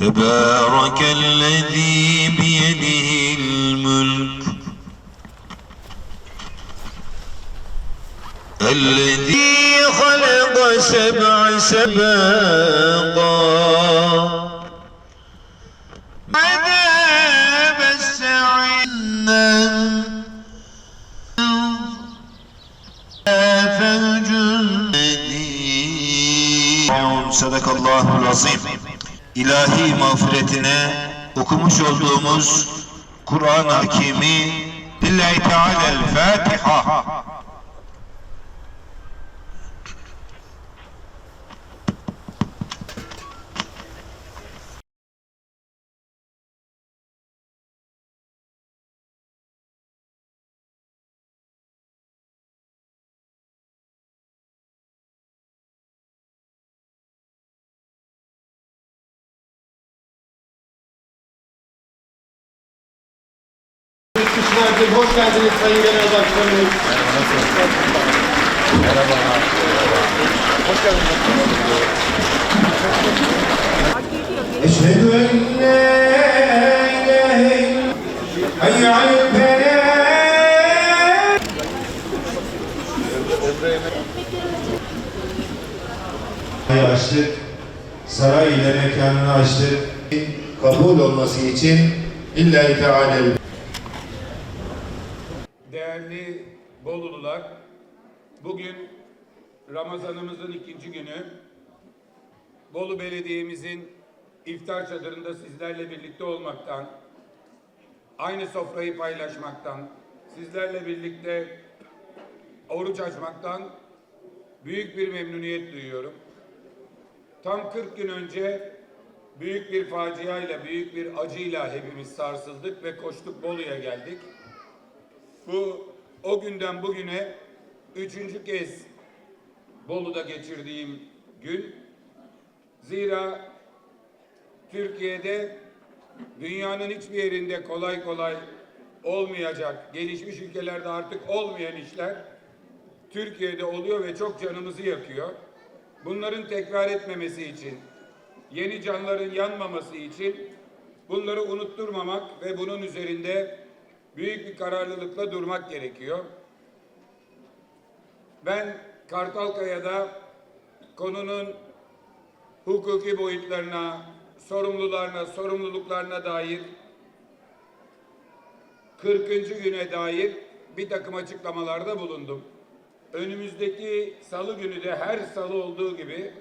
تبارك الذي بيده الملك. الذي خلق سبع سباقا. عذاب السعير Sadakallahu azim. İlahi mağfiretine okumuş olduğumuz Kur'an-ı Hakimi Lillahi Teala'l-Fatiha. Kuşlardır. Hoş geldiniz Sayın Genel Başkanımız. Merhaba. Hoş geldiniz. Eşhedü en la ilahe açtık. Saray ile mekanını açtık. Kabul olması için illa Teala Değerli Bolulular, bugün Ramazanımızın ikinci günü. Bolu Belediye'mizin iftar çadırında sizlerle birlikte olmaktan, aynı sofrayı paylaşmaktan, sizlerle birlikte oruç açmaktan büyük bir memnuniyet duyuyorum. Tam 40 gün önce büyük bir faciayla, büyük bir acıyla hepimiz sarsıldık ve koştuk Bolu'ya geldik. Bu o günden bugüne üçüncü kez Bolu'da geçirdiğim gün. Zira Türkiye'de dünyanın hiçbir yerinde kolay kolay olmayacak, gelişmiş ülkelerde artık olmayan işler Türkiye'de oluyor ve çok canımızı yakıyor. Bunların tekrar etmemesi için, yeni canların yanmaması için bunları unutturmamak ve bunun üzerinde büyük bir kararlılıkla durmak gerekiyor. Ben Kartalkaya'da konunun hukuki boyutlarına, sorumlularına, sorumluluklarına dair 40. güne dair bir takım açıklamalarda bulundum. Önümüzdeki salı günü de her salı olduğu gibi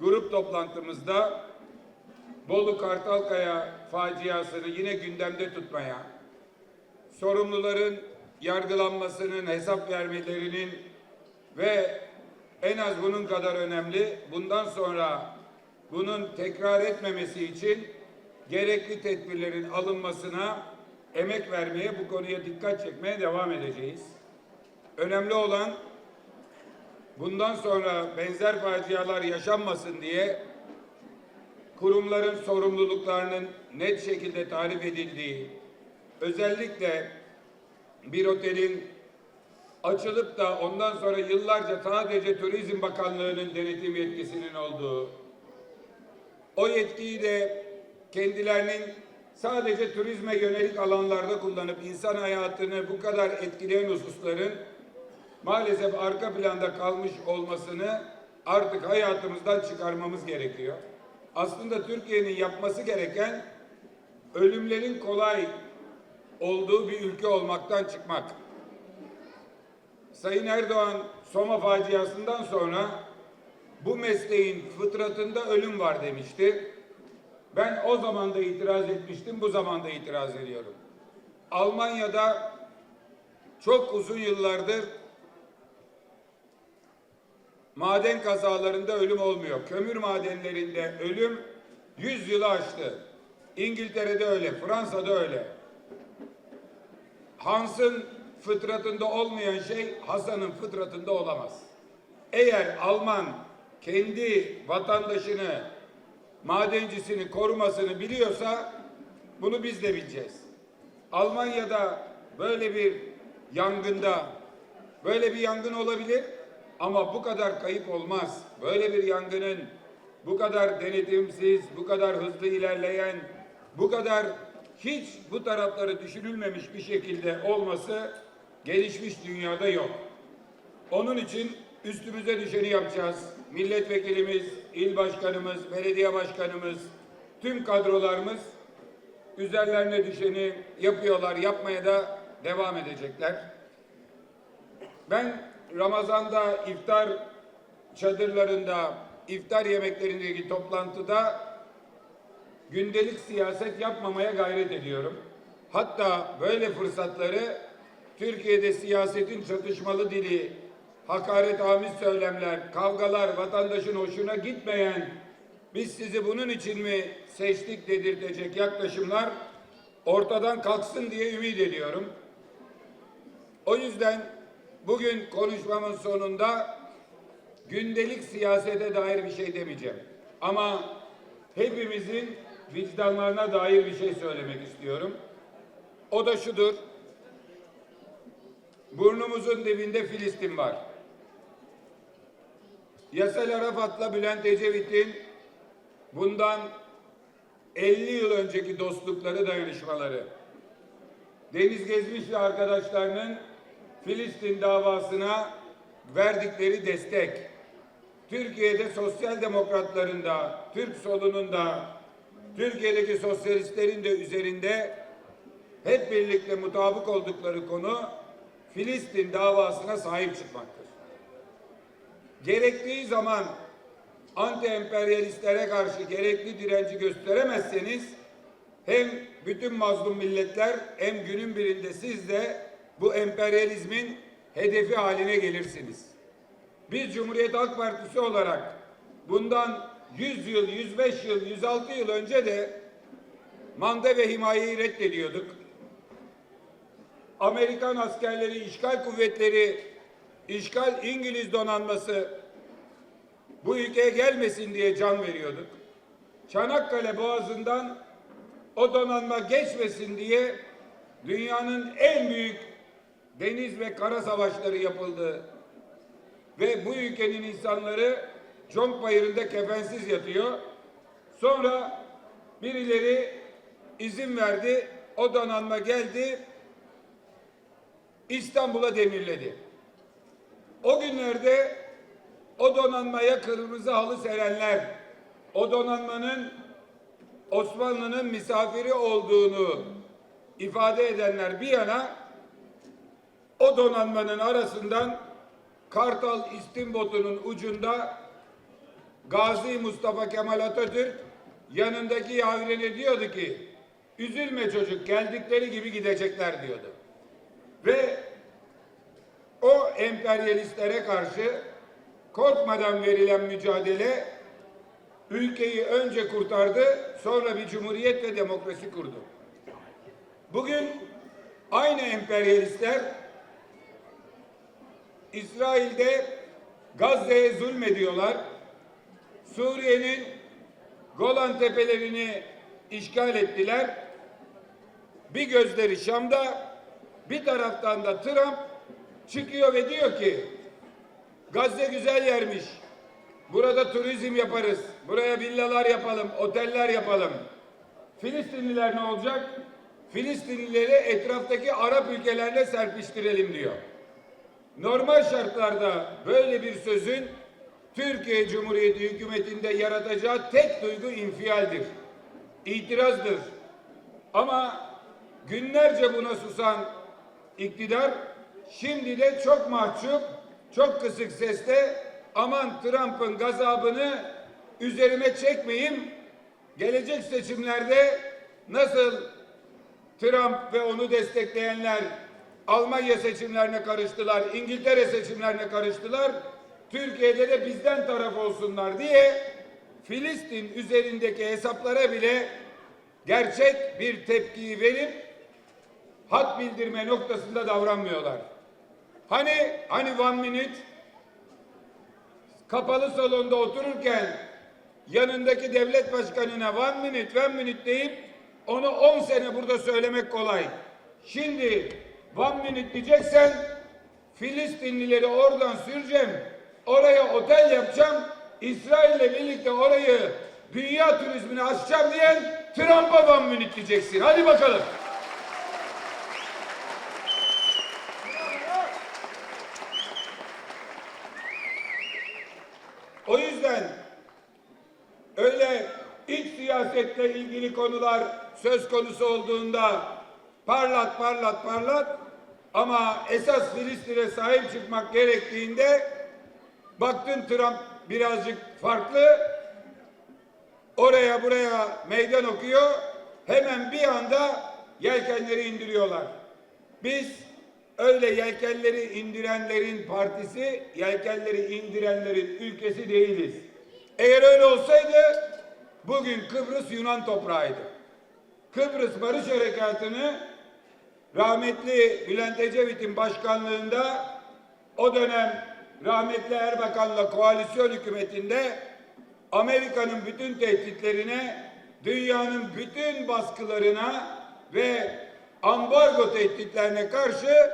grup toplantımızda Bolu Kartalkaya faciasını yine gündemde tutmaya, sorumluların yargılanmasının, hesap vermelerinin ve en az bunun kadar önemli bundan sonra bunun tekrar etmemesi için gerekli tedbirlerin alınmasına emek vermeye, bu konuya dikkat çekmeye devam edeceğiz. Önemli olan bundan sonra benzer facialar yaşanmasın diye kurumların sorumluluklarının net şekilde tarif edildiği, özellikle bir otelin açılıp da ondan sonra yıllarca sadece Turizm Bakanlığı'nın denetim yetkisinin olduğu, o yetkiyi de kendilerinin sadece turizme yönelik alanlarda kullanıp insan hayatını bu kadar etkileyen hususların maalesef arka planda kalmış olmasını artık hayatımızdan çıkarmamız gerekiyor. Aslında Türkiye'nin yapması gereken ölümlerin kolay olduğu bir ülke olmaktan çıkmak. Sayın Erdoğan Soma faciasından sonra bu mesleğin fıtratında ölüm var demişti. Ben o zaman da itiraz etmiştim, bu zaman da itiraz ediyorum. Almanya'da çok uzun yıllardır maden kazalarında ölüm olmuyor. Kömür madenlerinde ölüm 100 yılı aştı. İngiltere'de öyle, Fransa'da öyle. Hans'ın fıtratında olmayan şey Hasan'ın fıtratında olamaz. Eğer Alman kendi vatandaşını, madencisini korumasını biliyorsa bunu biz de bileceğiz. Almanya'da böyle bir yangında böyle bir yangın olabilir ama bu kadar kayıp olmaz. Böyle bir yangının bu kadar denetimsiz, bu kadar hızlı ilerleyen, bu kadar hiç bu tarafları düşünülmemiş bir şekilde olması gelişmiş dünyada yok. Onun için üstümüze düşeni yapacağız. Milletvekilimiz, il başkanımız, belediye başkanımız, tüm kadrolarımız üzerlerine düşeni yapıyorlar, yapmaya da devam edecekler. Ben Ramazan'da iftar çadırlarında, iftar yemeklerindeki toplantıda gündelik siyaset yapmamaya gayret ediyorum. Hatta böyle fırsatları Türkiye'de siyasetin çatışmalı dili, hakaret amiz söylemler, kavgalar, vatandaşın hoşuna gitmeyen, biz sizi bunun için mi seçtik dedirtecek yaklaşımlar ortadan kalksın diye ümit ediyorum. O yüzden bugün konuşmamın sonunda gündelik siyasete dair bir şey demeyeceğim. Ama hepimizin vicdanlarına dair bir şey söylemek istiyorum. O da şudur. Burnumuzun dibinde Filistin var. Yasser Arafat'la Bülent Ecevit'in bundan 50 yıl önceki dostlukları, dayanışmaları. Deniz Gezmiş ve arkadaşlarının Filistin davasına verdikleri destek. Türkiye'de sosyal demokratların da, Türk solunun da, Türkiye'deki sosyalistlerin de üzerinde hep birlikte mutabık oldukları konu Filistin davasına sahip çıkmaktır. Gerektiği zaman anti-emperyalistlere karşı gerekli direnci gösteremezseniz hem bütün mazlum milletler hem günün birinde siz de bu emperyalizmin hedefi haline gelirsiniz. Biz Cumhuriyet Halk Partisi olarak bundan 100 yıl, 105 yıl, 106 yıl önce de manda ve himayeyi reddediyorduk. Amerikan askerleri, işgal kuvvetleri, işgal İngiliz donanması bu ülkeye gelmesin diye can veriyorduk. Çanakkale Boğazı'ndan o donanma geçmesin diye dünyanın en büyük deniz ve kara savaşları yapıldı. Ve bu ülkenin insanları Conk Bayırı'nda kefensiz yatıyor. Sonra birileri izin verdi. O donanma geldi. İstanbul'a demirledi. O günlerde o donanmaya kırmızı halı serenler, o donanmanın Osmanlı'nın misafiri olduğunu ifade edenler bir yana o donanmanın arasından Kartal İstimbotu'nun ucunda Gazi Mustafa Kemal Atatürk yanındaki yavrine diyordu ki üzülme çocuk geldikleri gibi gidecekler diyordu. Ve o emperyalistlere karşı korkmadan verilen mücadele ülkeyi önce kurtardı, sonra bir cumhuriyet ve demokrasi kurdu. Bugün aynı emperyalistler İsrail'de Gazze'ye zulmediyorlar. Suriye'nin Golan tepelerini işgal ettiler. Bir gözleri Şam'da, bir taraftan da Trump çıkıyor ve diyor ki Gazze güzel yermiş. Burada turizm yaparız. Buraya villalar yapalım, oteller yapalım. Filistinliler ne olacak? Filistinlileri etraftaki Arap ülkelerle serpiştirelim diyor. Normal şartlarda böyle bir sözün Türkiye Cumhuriyeti hükümetinde yaratacağı tek duygu infialdir. İtirazdır. Ama günlerce buna susan iktidar şimdi de çok mahcup, çok kısık sesle aman Trump'ın gazabını üzerime çekmeyeyim. Gelecek seçimlerde nasıl Trump ve onu destekleyenler Almanya seçimlerine karıştılar, İngiltere seçimlerine karıştılar. Türkiye'de de bizden taraf olsunlar diye Filistin üzerindeki hesaplara bile gerçek bir tepkiyi verip hat bildirme noktasında davranmıyorlar. Hani hani one minute kapalı salonda otururken yanındaki devlet başkanına one minute one minute deyip onu 10 sene burada söylemek kolay. Şimdi one minute diyeceksen Filistinlileri oradan süreceğim. Oraya otel yapacağım. İsrail'le birlikte orayı dünya turizmine açacağım diyen Trump'a van minute diyeceksin. Hadi bakalım. O yüzden öyle iç siyasetle ilgili konular söz konusu olduğunda parlat parlat parlat ama esas Filistin'e sahip çıkmak gerektiğinde baktın Trump birazcık farklı oraya buraya meydan okuyor hemen bir anda yelkenleri indiriyorlar. Biz öyle yelkenleri indirenlerin partisi, yelkenleri indirenlerin ülkesi değiliz. Eğer öyle olsaydı bugün Kıbrıs Yunan toprağıydı. Kıbrıs Barış Harekatı'nı rahmetli Bülent Ecevit'in başkanlığında o dönem rahmetli Erbakan'la koalisyon hükümetinde Amerika'nın bütün tehditlerine, dünyanın bütün baskılarına ve ambargo tehditlerine karşı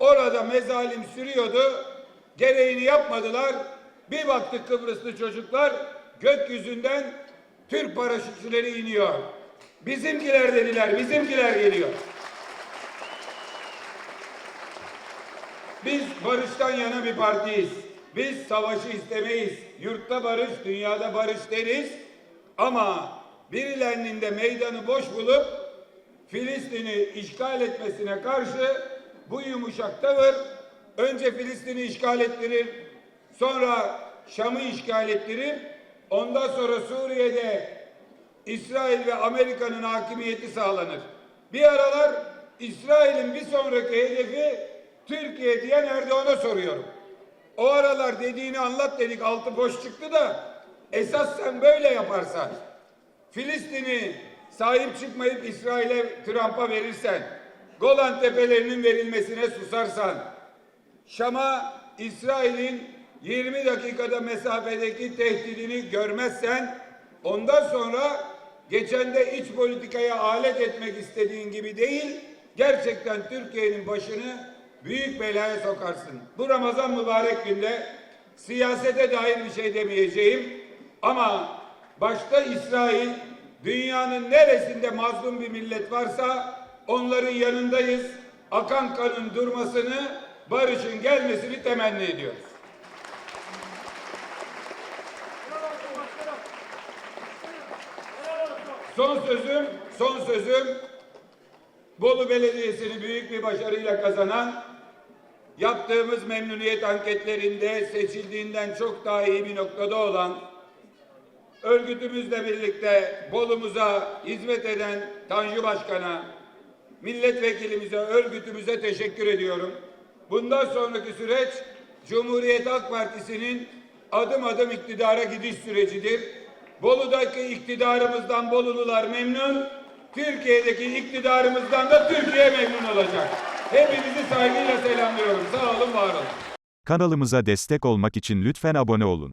orada mezalim sürüyordu. Gereğini yapmadılar. Bir baktık Kıbrıslı çocuklar gökyüzünden Türk paraşütçüleri iniyor. Bizimkiler dediler, bizimkiler geliyor. Biz barıştan yana bir partiyiz. Biz savaşı istemeyiz. Yurtta barış, dünyada barış deriz. Ama birilerinin de meydanı boş bulup Filistin'i işgal etmesine karşı bu yumuşak tavır önce Filistin'i işgal ettirir, sonra Şam'ı işgal ettirir, ondan sonra Suriye'de İsrail ve Amerika'nın hakimiyeti sağlanır. Bir aralar İsrail'in bir sonraki hedefi Türkiye diyen Erdoğan'a soruyorum. O aralar dediğini anlat dedik altı boş çıktı da esas sen böyle yaparsan Filistin'i sahip çıkmayıp İsrail'e Trump'a verirsen Golan Tepelerinin verilmesine susarsan Şam'a İsrail'in 20 dakikada mesafedeki tehdidini görmezsen ondan sonra geçen de iç politikaya alet etmek istediğin gibi değil gerçekten Türkiye'nin başını büyük belaya sokarsın. Bu Ramazan mübarek günde siyasete dair bir şey demeyeceğim ama başta İsrail dünyanın neresinde mazlum bir millet varsa onların yanındayız. Akan kanın durmasını, barışın gelmesini temenni ediyoruz. Son sözüm, son sözüm Bolu Belediyesi'ni büyük bir başarıyla kazanan yaptığımız memnuniyet anketlerinde seçildiğinden çok daha iyi bir noktada olan örgütümüzle birlikte Bolu'muza hizmet eden Tanju Başkan'a, milletvekilimize, örgütümüze teşekkür ediyorum. Bundan sonraki süreç Cumhuriyet Halk Partisi'nin adım adım iktidara gidiş sürecidir. Bolu'daki iktidarımızdan Bolulular memnun, Türkiye'deki iktidarımızdan da Türkiye memnun olacak. Hepinizi saygıyla selamlıyorum. Sağ olun, var olun. Kanalımıza destek olmak için lütfen abone olun.